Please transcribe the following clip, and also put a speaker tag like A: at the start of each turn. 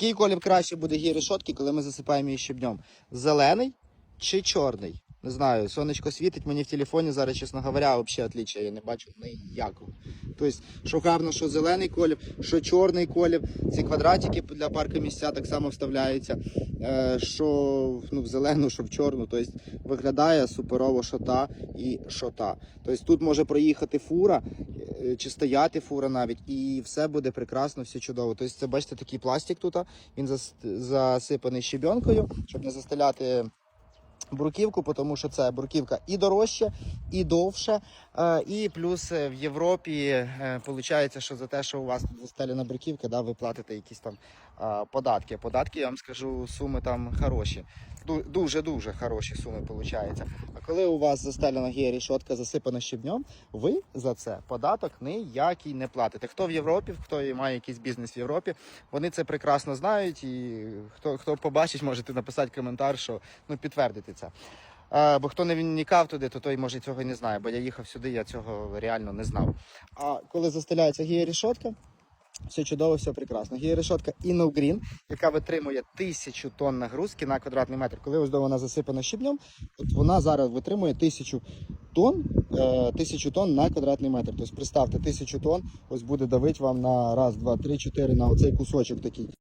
A: Який колір краще буде гір шотки, коли ми засипаємо її щебнем? Зелений чи чорний? Не знаю, сонечко світить мені в телефоні зараз, чесно говоря, взагалі отличия я не бачу ніякого. Тобто, що гарно, що зелений колір, що чорний колір. Ці квадратики для парку місця так само вставляються. Е, що ну, в зелену, що в чорну. Тобто виглядає суперово шота і шота. Тобто тут може проїхати фура, е, чи стояти фура навіть, і все буде прекрасно, все чудово. Тобто, це бачите, такий пластик тут. Він засипаний щебенкою, щоб не застеляти бруківку, тому що це бруківка і дорожча, і довша. Е, І плюс е, в Європі виходить, що за те, що у вас тут застелена бруківка, да, ви платите якісь там е, податки. Податки, я вам скажу, суми там хороші. Дуже-дуже хороші суми виходить. Коли у вас застелена гія рішотка засипана щебнем, ви за це податок ніякий не платите. Хто в Європі, хто має якийсь бізнес в Європі, вони це прекрасно знають. І хто, хто побачить, можете написати коментар, що ну підтвердити це. А, бо хто не вникав туди, то той може цього не знає. Бо я їхав сюди, я цього реально не знав. А коли застеляється гія рішотка, все чудово, все прекрасно. Є решетка InnoGreen, яка витримує тисячу тонн нагрузки на квадратний метр. Коли ось до вона засипана щебнем, от вона зараз витримує тисячу тонн, е, тисячу тонн на квадратний метр. Тобто представте, тисячу тонн ось буде давити вам на раз, два, три, чотири на оцей кусочок такий.